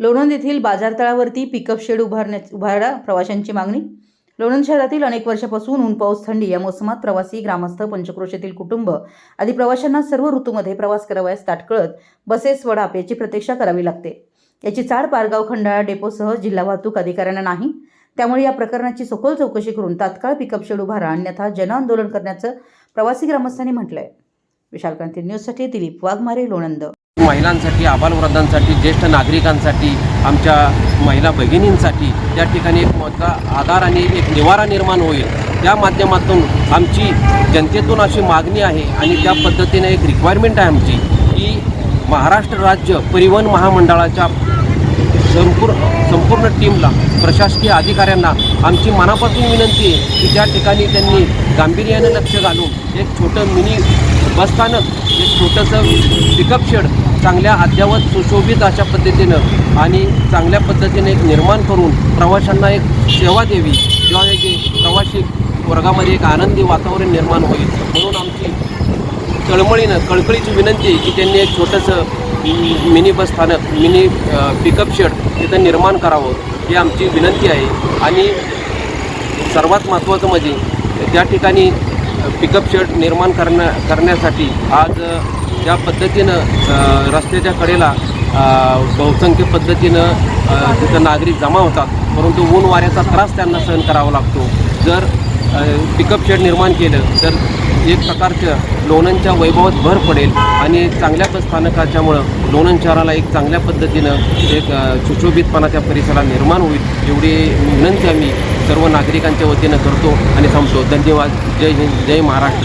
लोणंद येथील बाजारतळावरती pickup shade उभारण्या उभारा प्रवाशांची मागणी. लोणंद शहरातील अनेक वर्षापासून ऊन पाऊस थंडी या मोसमात प्रवासी ग्रामस्थ पंचक्रोशीतील कुटुंब आदी प्रवाशांना सर्व ऋतूमध्ये प्रवास करावयास ताटकळत बसेस वडाप याची प्रतीक्षा करावी लागते. याची चाड पारगाव खंडाळा डेपोसह जिल्हा वाहतूक अधिकाऱ्यांना नाही. त्यामुळे या प्रकरणाची सखोल चौकशी करून तात्काळ पिकअप शेड उभारा अन्यथा जनआंदोलन करण्याचं प्रवासी ग्रामस्थांनी म्हटलंय. विशालक्रांती न्यूजसाठी दिलीप वाघमारे लोणंद. महिलांसाठी आबालवृद्धांसाठी ज्येष्ठ नागरिकांसाठी आमच्या महिला भगिनींसाठी त्या ठिकाणी एक मोठा आधार आणि एक निवारा निर्माण होईल. त्या माध्यमातून आमची जनतेतून अशी मागणी आहे आणि त्या पद्धतीने एक रिक्वायरमेंट आहे आमची की महाराष्ट्र राज्य परिवहन महामंडळाच्या संपूर्ण संपूर्ण टीमला प्रशासकीय अधिकाऱ्यांना आमची मनापासून विनंती आहे की ज्या ठिकाणी त्यांनी गांभीर्याने लक्ष घालून एक छोटं मिनी बसस्थानक एक छोटंसं पिकअप शेड चांगल्या अद्ययावत सुशोभित अशा पद्धतीनं आणि चांगल्या पद्धतीने एक निर्माण करून प्रवाशांना एक सेवा द्यावी. किंवा एक प्रवासी वर्गामध्ये एक आनंदी वातावरण निर्माण होईल. म्हणून आमची तळमळीनं कळकळीची विनंती आहे की त्यांनी एक छोटंसं मिनी बस स्थानक मिनी पिकअप शेड तिथं निर्माण करावं ही आमची विनंती आहे. आणि सर्वात महत्त्वाचं म्हणजे त्या ठिकाणी पिकअप शेड निर्माण करण्या करण्यासाठी आज ज्या पद्धतीनं रस्त्याच्या कडेला बहुसंख्य पद्धतीनं तिथं नागरिक जमा होतात परंतु ऊन वाऱ्याचा त्रास त्यांना सहन करावा लागतो. जर पिकअप शेड निर्माण केलं तर एक प्रकारचं लोणंदच्या वैभवात भर पडेल आणि चांगल्या स्थानकाच्यामुळं लोणंद शहराला एक चांगल्या पद्धतीनं एक सुशोभितपणा त्या परिसरात निर्माण होईल एवढी विनंती आम्ही सर्व नागरिकांच्या वतीनं करतो आणि थांबतो. धन्यवाद. जय हिंद जय महाराष्ट्र.